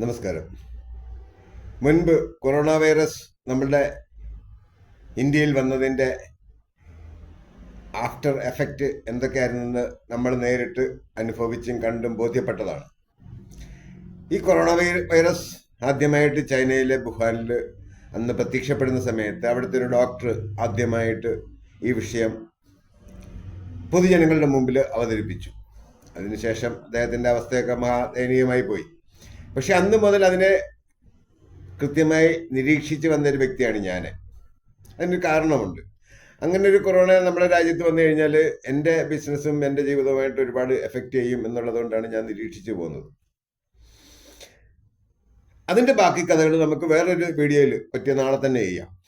നമസ്കാരം. മുൻപ് corona virus നമ്മളുടെ ഇന്ത്യയിൽ വന്നതിന്റെ ആഫ്റ്റർ എഫക്റ്റ് എന്തൊക്കെയായിരുന്നെന്ന് നമ്മൾ നേരിട്ട് അനുഭവിച്ചും കണ്ടും ബോധ്യപ്പെട്ടതാണ്. ഈ കൊറോണ വൈറസ് ആദ്യമായിട്ട് ചൈനയിലെ ബുഹാനിൽ അന്ന് പ്രത്യക്ഷപ്പെടുന്ന സമയത്ത് അവിടുത്തെ ഒരു ഡോക്ടർ ആദ്യമായിട്ട് ഈ വിഷയം പൊതുജനങ്ങളുടെ മുമ്പിൽ അവതരിപ്പിച്ചു. അതിനുശേഷം അദ്ദേഹത്തിന്റെ അവസ്ഥയൊക്കെ മഹാദയനീയമായി പോയി. പക്ഷെ അന്ന് മുതൽ അതിനെ കൃത്യമായി നിരീക്ഷിച്ച് വന്ന ഒരു വ്യക്തിയാണ് ഞാൻ. അതിനൊരു കാരണമുണ്ട്. അങ്ങനെ ഒരു കൊറോണ നമ്മുടെ രാജ്യത്ത് വന്നു കഴിഞ്ഞാൽ എന്റെ ബിസിനസ്സും എന്റെ ജീവിതവുമായിട്ട് ഒരുപാട് എഫക്റ്റ് ചെയ്യും എന്നുള്ളതുകൊണ്ടാണ് ഞാൻ നിരീക്ഷിച്ചു പോകുന്നത്. അതിന്റെ ബാക്കി കഥകൾ നമുക്ക് വേറൊരു വീഡിയോയിൽ പറ്റിയ നാളെ തന്നെ ചെയ്യാം.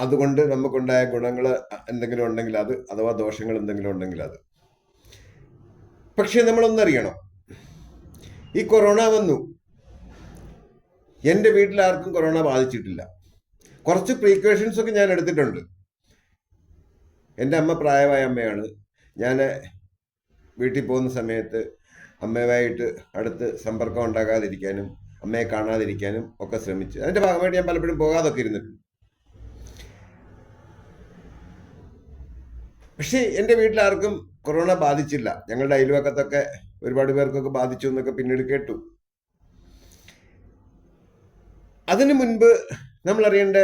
അതുകൊണ്ട് നമുക്കുണ്ടായ ഗുണങ്ങൾ എന്തെങ്കിലും ഉണ്ടെങ്കിൽ അത് അഥവാ ദോഷങ്ങൾ എന്തെങ്കിലും ഉണ്ടെങ്കിൽ അത്. പക്ഷേ നമ്മളൊന്നറിയണം ഈ കൊറോണ വന്നു. എന്റെ വീട്ടിൽ ആർക്കും കൊറോണ ബാധിച്ചിട്ടില്ല. കുറച്ച് പ്രീക്കോഷൻസ് ഒക്കെ ഞാൻ എടുത്തിട്ടുണ്ട്. എന്റെ അമ്മ പ്രായമായ അമ്മയാണ്. ഞാൻ വീട്ടിൽ പോകുന്ന സമയത്ത് അമ്മയുമായിട്ട് അടുത്ത് സമ്പർക്കം ഉണ്ടാകാതിരിക്കാനും അമ്മയെ കാണാതിരിക്കാനും ഒക്കെ ശ്രമിച്ചു. അതിന്റെ ഭാഗമായിട്ട് ഞാൻ പലപ്പോഴും പോകാതൊക്കെ ഇരുന്നിട്ടുണ്ട്. പക്ഷേ എന്റെ വീട്ടിലാർക്കും കൊറോണ ബാധിച്ചില്ല. ഞങ്ങളുടെ അയൽവക്കത്തൊക്കെ ഒരുപാട് പേർക്കൊക്കെ ബാധിച്ചു എന്നൊക്കെ പിന്നീട് കേട്ടു. അതിനു മുൻപ് നമ്മൾ അറിയേണ്ട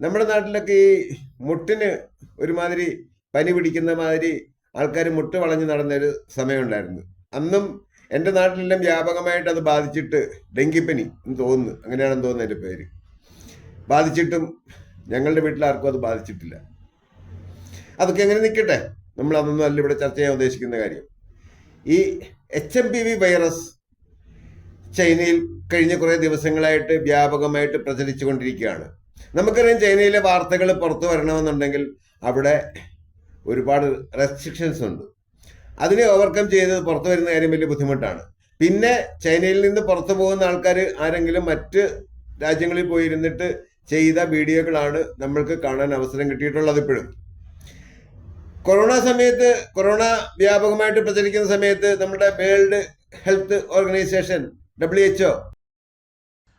നമ്മുടെ നാട്ടിലൊക്കെ ഈ മുട്ടിന് ഒരുമാതിരി പനി പിടിക്കുന്ന മാതിരി ആൾക്കാർ മുട്ട് വളഞ്ഞു നടന്നൊരു സമയമുണ്ടായിരുന്നു. അന്നും എന്റെ നാട്ടിലെല്ലാം വ്യാപകമായിട്ട് അത് ബാധിച്ചിട്ട് ഡെങ്കിപ്പനി എന്ന് തോന്നുന്നു. അങ്ങനെയാണെന്ന് തോന്നുന്നു എന്റെ പേര്. ബാധിച്ചിട്ടും ഞങ്ങളുടെ വീട്ടിൽ ആർക്കും അത് ബാധിച്ചിട്ടില്ല. അതൊക്കെ എങ്ങനെ നിൽക്കട്ടെ? നമ്മൾ അതൊന്നും അല്ല ഇവിടെ ചർച്ച ചെയ്യാൻ ഉദ്ദേശിക്കുന്ന കാര്യം. ഈ H M P V virus ചൈനയിൽ കഴിഞ്ഞ കുറേ ദിവസങ്ങളായിട്ട് വ്യാപകമായിട്ട് പ്രചരിച്ചു കൊണ്ടിരിക്കുകയാണ് നമുക്കറിയാം ചൈനയിലെ വാർത്തകൾ പുറത്തു വരണമെന്നുണ്ടെങ്കിൽ അവിടെ ഒരുപാട് റെസ്ട്രിക്ഷൻസ് ഉണ്ട്. അതിനെ ഓവർകം ചെയ്ത് പുറത്തു വരുന്ന കാര്യം വലിയ ബുദ്ധിമുട്ടാണ്. പിന്നെ ചൈനയിൽ നിന്ന് പുറത്തു പോകുന്ന ആൾക്കാർ ആരെങ്കിലും മറ്റ് രാജ്യങ്ങളിൽ പോയിരുന്നിട്ട് ചെയ്ത വീഡിയോകളാണ് നമ്മൾക്ക് കാണാൻ അവസരം കിട്ടിയിട്ടുള്ളത് ഇപ്പോഴും. കൊറോണ സമയത്ത് കൊറോണ വ്യാപകമായിട്ട് പ്രചരിക്കുന്ന സമയത്ത് നമ്മുടെ world health organization W HO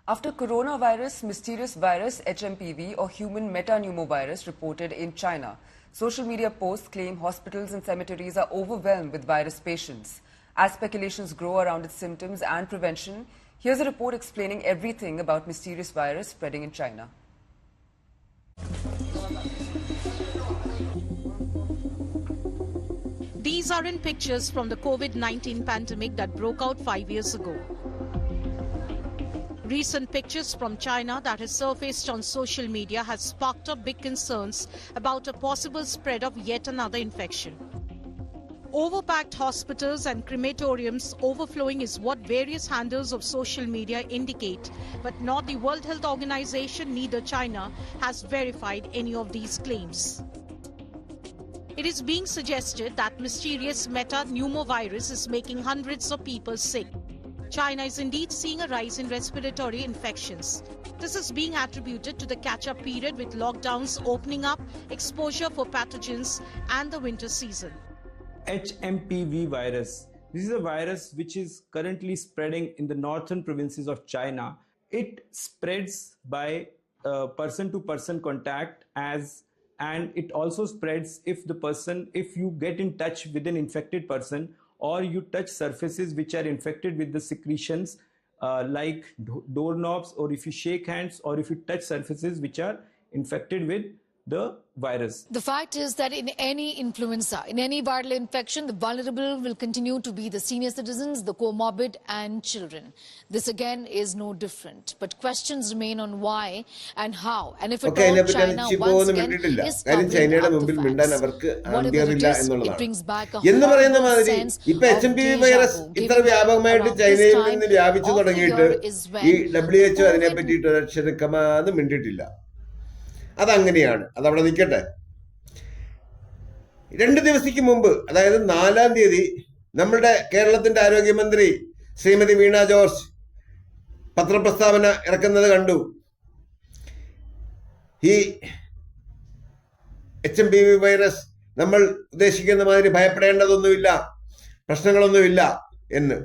After coronavirus, mysterious virus HMPV or human metapneumovirus reported in China, social media posts claim hospitals and cemeteries are overwhelmed with virus patients. As speculations grow around its symptoms and prevention, here's a report explaining everything about mysterious virus spreading in China. These are in pictures from the COVID 19 pandemic that broke out five years ago. Recent pictures from China that has surfaced on social media has sparked up big concerns about a possible spread of yet another infection. Overpacked hospitals and crematoriums overflowing is what various handles of social media indicate, but not the World Health Organization, neither China, has verified any of these claims. It is being suggested that mysterious metapneumovirus is making hundreds of people sick. China is indeed seeing a rise in respiratory infections. This is being attributed to the catch up period with lockdowns opening up, exposure for pathogens, and the winter season. HMPV virus. This is a virus which is currently spreading in the northern provinces of China. It spreads by uh, person to person contact as and it also spreads if the person if you get in touch with an infected person or you touch surfaces which are infected with the secretions uh, like do- doorknobs or if you shake hands or if you touch surfaces which are infected with the virus The fact is that in any influenza, in any viral infection, the vulnerable will continue to be the senior citizens, the comorbid, and children. This again is no different. But questions remain on why and how. And if at ഒക്കെ all China once again is covering up the facts, What whatever it is, it brings back a whole sense of deja vu, ഇത്ര വ്യാപകമായിട്ട് around this ചൈനയിൽ time നിന്ന് വ്യാപിച്ചു of the തുടങ്ങിയിട്ട് year is when ഈ W H O അതിനെ പറ്റിയിട്ട് മിണ്ടിട്ടില്ല അതങ്ങനെയാണ്. അതവിടെ നിൽക്കട്ടെ. രണ്ട് ദിവസത്തേക്ക് മുമ്പ് അതായത് നാലാം തീയതി നമ്മുടെ കേരളത്തിന്റെ ആരോഗ്യമന്ത്രി ശ്രീമതി വീണ ജോർജ് പത്രപ്രസ്താവന ഇറക്കുന്നത് കണ്ടു. ഈ H M P V virus നമ്മൾ ഉദ്ദേശിക്കുന്ന മാതിരി ഭയപ്പെടേണ്ടതൊന്നുമില്ല പ്രശ്നങ്ങളൊന്നുമില്ല എന്ന്.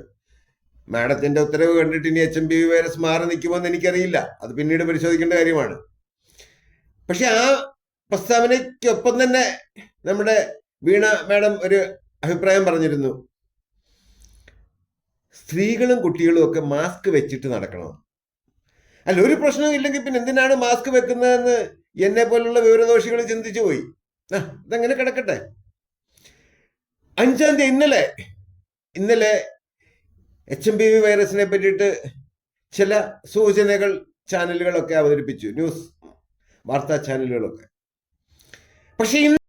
മാഡത്തിന്റെ ഉത്തരവ് കണ്ടിട്ട് ഇനി H M P V virus മാറി നിൽക്കുമോന്ന് എനിക്കറിയില്ല. അത് പിന്നീട് പരിശോധിക്കേണ്ട കാര്യമാണ്. പക്ഷെ ആ പ്രസ്താവനയ്ക്കൊപ്പം തന്നെ നമ്മുടെ വീണ മാഡം ഒരു അഭിപ്രായം പറഞ്ഞിരുന്നു. സ്ത്രീകളും കുട്ടികളും ഒക്കെ മാസ്ക് വെച്ചിട്ട് നടക്കണം. അല്ല ഒരു പ്രശ്നവും ഇല്ലെങ്കിൽ പിന്നെ എന്തിനാണ് മാസ്ക് വെക്കുന്നതെന്ന് എന്നെ പോലുള്ള വിവരദോഷികൾ ചിന്തിച്ചു പോയി? ആ ഇതങ്ങനെ കിടക്കട്ടെ. അഞ്ചാം തീയതി ഇന്നലെ ഇന്നലെ എച്ച് എം പി വി വൈറസിനെ പറ്റിയിട്ട് ചില സൂചനകൾ ചാനലുകളൊക്കെ അവതരിപ്പിച്ചു. ന്യൂസ് വാർത്താ ചാനലുകളൊക്കെ. പക്ഷേ ഇന്ന്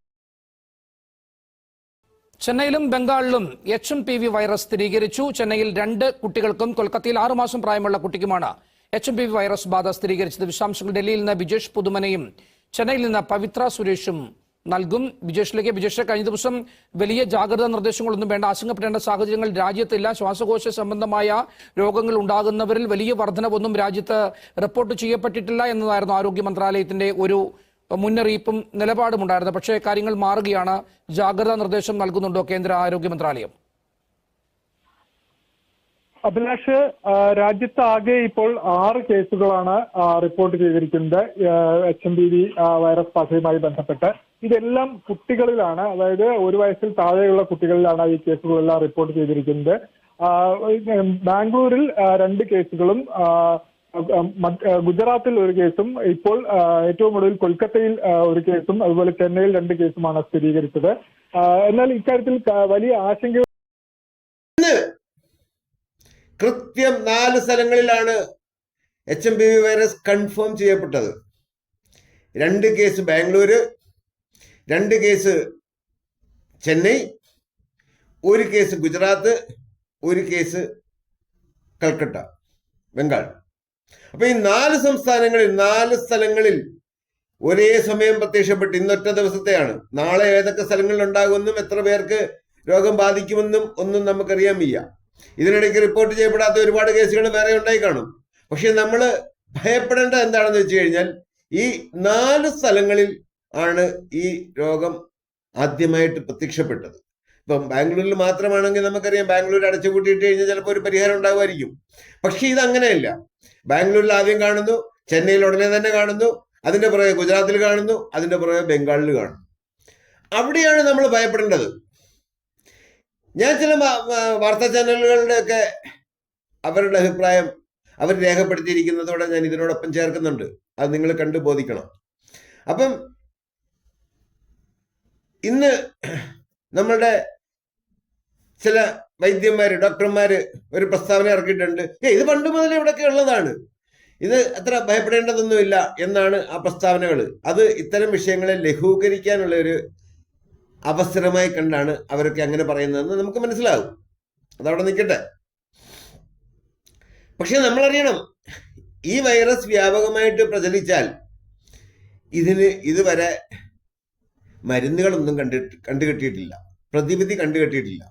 ചെന്നൈയിലും ബംഗാളിലും H M P V virus സ്ഥിരീകരിച്ചു. ചെന്നൈയിൽ രണ്ട് കുട്ടികൾക്കും കൊൽക്കത്തയിൽ ആറുമാസം പ്രായമുള്ള കുട്ടിക്കുമാണ് H M P V virus ബാധ സ്ഥിരീകരിച്ചത്. വിശദാംശങ്ങൾ ഡൽഹിയിൽ നിന്ന് ബിജേഷ് പുതുമനയും ചെന്നൈയിൽ നിന്ന് പവിത്ര സുരേഷും നൽകും. ബിജേഷിലേക്ക് ബിജേഷ് കഴിഞ്ഞ ദിവസം വലിയ ജാഗ്രതാ നിർദ്ദേശങ്ങളൊന്നും വേണ്ട ആശങ്കപ്പെടേണ്ട സാഹചര്യങ്ങൾ രാജ്യത്തില്ല. ശ്വാസകോശ സംബന്ധമായ രോഗങ്ങൾ ഉണ്ടാകുന്നവരിൽ വലിയ വർധനവൊന്നും രാജ്യത്ത് റിപ്പോർട്ട് ചെയ്യപ്പെട്ടിട്ടില്ല എന്നതായിരുന്നു ആരോഗ്യ മന്ത്രാലയത്തിന്റെ ഒരു മുന്നറിയിപ്പും നിലപാടുമുണ്ടായിരുന്നു പക്ഷേ കാര്യങ്ങൾ മാറുകയാണ്. ജാഗ്രതാ നിർദ്ദേശം നൽകുന്നുണ്ടോ കേന്ദ്ര ആരോഗ്യ മന്ത്രാലയം? അഭിലാഷ് രാജ്യത്ത് ആകെ ഇപ്പോൾ ആറ് കേസുകളാണ് റിപ്പോർട്ട് ചെയ്തിരിക്കുന്നത്. H M B V virus ബാധയുമായി ബന്ധപ്പെട്ട്. ഇതെല്ലാം കുട്ടികളിലാണ്. അതായത് ഒരു വയസ്സിൽ താഴെയുള്ള കുട്ടികളിലാണ് ഈ കേസുകളെല്ലാം റിപ്പോർട്ട് ചെയ്തിരിക്കുന്നത്. ബാംഗ്ലൂരിൽ രണ്ട് കേസുകളും ഗുജറാത്തിൽ ഒരു കേസും ഇപ്പോൾ ഏറ്റവും ഒടുവിൽ കൊൽക്കത്തയിൽ ഒരു കേസും അതുപോലെ ചെന്നൈയിൽ രണ്ട് കേസുമാണ് സ്ഥിരീകരിച്ചത്. എന്നാൽ ഇക്കാര്യത്തിൽ വലിയ ആശങ്ക കൃത്യം നാല് സ്ഥലങ്ങളിലാണ് H M P V virus confirm ചെയ്യപ്പെട്ടത്. രണ്ട് കേസ് ബാംഗ്ലൂര് രണ്ട് കേസ് ചെന്നൈ ഒരു കേസ് ഗുജറാത്ത് ഒരു കേസ് കൽക്കട്ട ബംഗാൾ. അപ്പൊ ഈ നാല് സംസ്ഥാനങ്ങളിൽ നാല് സ്ഥലങ്ങളിൽ ഒരേ സമയം പ്രത്യക്ഷപ്പെട്ട് ഇന്നൊറ്റ ദിവസത്തെയാണ്. നാളെ ഏതൊക്കെ സ്ഥലങ്ങളിൽ ഉണ്ടാകുമെന്നും എത്ര പേർക്ക് രോഗം ബാധിക്കുമെന്നും ഒന്നും നമുക്കറിയാൻ വയ്യ. ഇതിനിടയ്ക്ക് റിപ്പോർട്ട് ചെയ്യപ്പെടാത്ത ഒരുപാട് കേസുകൾ വേറെ ഉണ്ടായി കാണും. പക്ഷെ നമ്മൾ ഭയപ്പെടേണ്ട എന്താണെന്ന് വെച്ച് കഴിഞ്ഞാൽ ഈ നാല് സ്ഥലങ്ങളിൽ ആണ് ഈ രോഗം ആദ്യമായിട്ട് പ്രത്യക്ഷപ്പെട്ടത്. ഇപ്പം ബാംഗ്ലൂരിൽ മാത്രമാണെങ്കിൽ നമുക്കറിയാം ബാംഗ്ലൂർ അടച്ചുപൂട്ടിയിട്ട് കഴിഞ്ഞാൽ ചിലപ്പോൾ ഒരു പരിഹാരം ഉണ്ടാകുമായിരിക്കും പക്ഷെ ഇത് അങ്ങനെയല്ല. ബാംഗ്ലൂരിൽ ആദ്യം കാണുന്നു ചെന്നൈയിൽ ഉടനെ തന്നെ കാണുന്നു അതിന്റെ പുറകെ ഗുജറാത്തിൽ കാണുന്നു അതിന്റെ പുറകെ ബംഗാളിൽ കാണുന്നു. അവിടെയാണ് നമ്മൾ ഭയപ്പെടേണ്ടത്. ഞാൻ ചില വാർത്താ ചാനലുകളുടെ ഒക്കെ അവരുടെ അഭിപ്രായം അവർ രേഖപ്പെടുത്തിയിരിക്കുന്നതോടെ ഞാൻ ഇതിനോടൊപ്പം ചേർക്കുന്നുണ്ട്. അത് നിങ്ങൾ കണ്ടു ബോധിക്കണം. അപ്പം ഇന്ന് നമ്മളുടെ ചില വൈദ്യന്മാര് ഡോക്ടർമാര് ഒരു പ്രസ്താവന ഇറക്കിയിട്ടുണ്ട്. ഏ ഇത് പണ്ട് മുതൽ ഇവിടെയൊക്കെ ഉള്ളതാണ്. ഇത് അത്ര ഭയപ്പെടേണ്ടതൊന്നുമില്ല എന്നാണ് ആ പ്രസ്താവനകൾ അത് ഇത്തരം വിഷയങ്ങളെ ലഘൂകരിക്കാനുള്ള ഒരു അവസരമായി കണ്ടാണ് അവരൊക്കെ അങ്ങനെ പറയുന്നതെന്ന് നമുക്ക് മനസ്സിലാകും. അതവിടെ നിൽക്കട്ടെ. പക്ഷെ നമ്മളറിയണം ഈ വൈറസ് വ്യാപകമായിട്ട് പ്രചരിച്ചാൽ ഇതിന് ഇതുവരെ മരുന്നുകളൊന്നും കണ്ടിട്ട് കണ്ടുകെട്ടിയിട്ടില്ല. പ്രതിവിധി കണ്ടുകെട്ടിയിട്ടില്ല.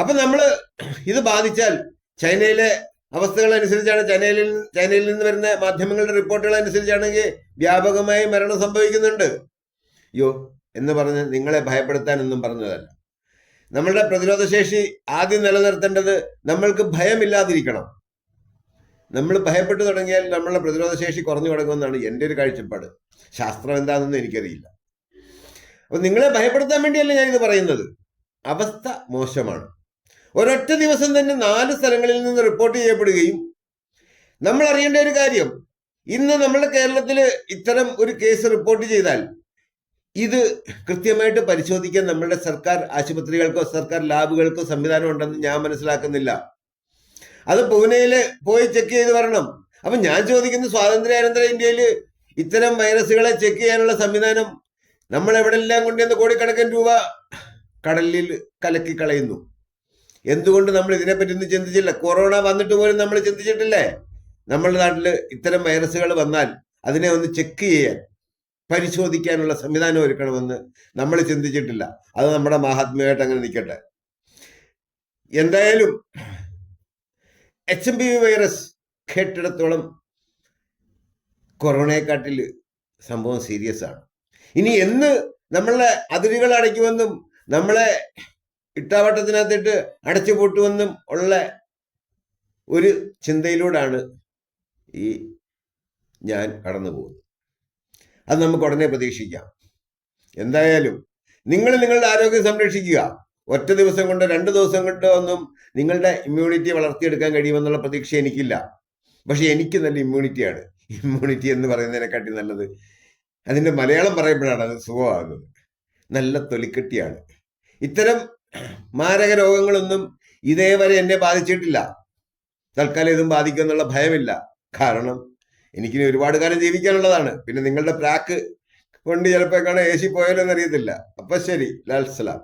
അപ്പൊ നമ്മൾ ഇത് ബാധിച്ചാൽ ചൈനയിലെ അവസ്ഥകൾ അനുസരിച്ചാണ് ചൈനയിൽ ചൈനയിൽ നിന്ന് വരുന്ന മാധ്യമങ്ങളുടെ റിപ്പോർട്ടുകൾ അനുസരിച്ചാണെങ്കിൽ വ്യാപകമായി മരണം സംഭവിക്കുന്നുണ്ട്. അയ്യോ എന്ന് പറഞ്ഞ് നിങ്ങളെ ഭയപ്പെടുത്താനൊന്നും പറഞ്ഞതല്ല. നമ്മളുടെ പ്രതിരോധശേഷി ആദ്യം നിലനിർത്തേണ്ടത് നമ്മൾക്ക് ഭയമില്ലാതിരിക്കണം. നമ്മൾ ഭയപ്പെട്ടു തുടങ്ങിയാൽ നമ്മളുടെ പ്രതിരോധശേഷി കുറഞ്ഞു തുടങ്ങുമെന്നാണ് എന്റെ ഒരു കാഴ്ചപ്പാട്. ശാസ്ത്രം എന്താണെന്ന് എനിക്കറിയില്ല. അപ്പൊ നിങ്ങളെ ഭയപ്പെടുത്താൻ വേണ്ടിയല്ല ഞാനിത് പറയുന്നത്? അവസ്ഥ മോശമാണ്. ഒരൊറ്റ ദിവസം തന്നെ നാല് സ്ഥലങ്ങളിൽ നിന്ന് റിപ്പോർട്ട് ചെയ്യപ്പെടുകയും നമ്മൾ അറിയേണ്ട ഒരു കാര്യം ഇന്ന് നമ്മുടെ കേരളത്തിൽ ഇത്തരം ഒരു കേസ് റിപ്പോർട്ട് ചെയ്താൽ ഇത് കൃത്യമായിട്ട് പരിശോധിക്കാൻ നമ്മളുടെ സർക്കാർ ആശുപത്രികൾക്കോ സർക്കാർ ലാബുകൾക്കോ സംവിധാനം ഉണ്ടെന്ന് ഞാൻ മനസ്സിലാക്കുന്നില്ല. അത് പൂനെയിൽ പോയി ചെക്ക് ചെയ്ത് വരണം. അപ്പൊ ഞാൻ ചോദിക്കുന്ന സ്വാതന്ത്ര്യാനന്തര ഇന്ത്യയിൽ ഇത്തരം വൈറസുകളെ ചെക്ക് ചെയ്യാനുള്ള സംവിധാനം നമ്മൾ എവിടെല്ലാം കൊണ്ടുവന്ന് കോടിക്കണക്കിന് രൂപ കടലിൽ കലക്കി കളയുന്നു? എന്തുകൊണ്ട് നമ്മൾ ഇതിനെപ്പറ്റി ഒന്നും ചിന്തിച്ചില്ല? കൊറോണ വന്നിട്ട് പോലും നമ്മൾ ചിന്തിച്ചിട്ടില്ലേ? നമ്മുടെ നാട്ടിൽ ഇത്തരം വൈറസുകൾ വന്നാൽ അതിനെ ഒന്ന് ചെക്ക് ചെയ്യാൻ. പരിശോധിക്കാനുള്ള സംവിധാനം ഒരുക്കണമെന്ന് നമ്മൾ ചിന്തിച്ചിട്ടില്ല. അത് നമ്മുടെ മഹാത്മ്യമായിട്ട് അങ്ങനെ നിൽക്കട്ടെ. എന്തായാലും H M P V virus കേട്ടിടത്തോളം കൊറോണയെക്കാട്ടിൽ സംഭവം സീരിയസ് ആണ്. ഇനി എന്ന് നമ്മളെ അതിരുകൾ അടയ്ക്കുമെന്നും നമ്മളെ ഇട്ടാവട്ടത്തിനകത്തിട്ട് അടച്ചു പൂട്ടുമെന്നും ഉള്ള ഒരു ചിന്തയിലൂടെയാണ് ഈ ഞാൻ കടന്നു പോകുന്നത് അത് നമുക്ക് ഉടനെ പ്രതീക്ഷിക്കാം. എന്തായാലും നിങ്ങൾ നിങ്ങളുടെ ആരോഗ്യം സംരക്ഷിക്കുക. ഒറ്റ ദിവസം കൊണ്ട് രണ്ട് ദിവസം കൊണ്ടോ ഒന്നും നിങ്ങളുടെ ഇമ്മ്യൂണിറ്റി വളർത്തിയെടുക്കാൻ കഴിയുമെന്നുള്ള പ്രതീക്ഷ എനിക്കില്ല. പക്ഷെ എനിക്ക് നല്ല ഇമ്മ്യൂണിറ്റിയാണ് ഇമ്മ്യൂണിറ്റി എന്ന് പറയുന്നതിനെക്കാട്ടി നല്ലത് അതിന്റെ മലയാളം പറയുമ്പോഴാണ് അത് സുഖമാകുന്നത്. നല്ല തൊലിക്കെട്ടിയാണ്. ഇത്തരം മാരക രോഗങ്ങളൊന്നും ഇതേവരെ എന്നെ ബാധിച്ചിട്ടില്ല. തൽക്കാലം ഇതും ബാധിക്കുമെന്നുള്ള ഭയമില്ല. കാരണം എനിക്കിനി ഒരുപാട് കാലം ജീവിക്കാനുള്ളതാണ്. പിന്നെ നിങ്ങളുടെ പ്രാക്ക് കൊണ്ട് ചിലപ്പോൾ കാണാൻ ഏശി പോയാലോ എന്നറിയത്തില്ല അപ്പൊ ശരി. ലാൽ സലാം.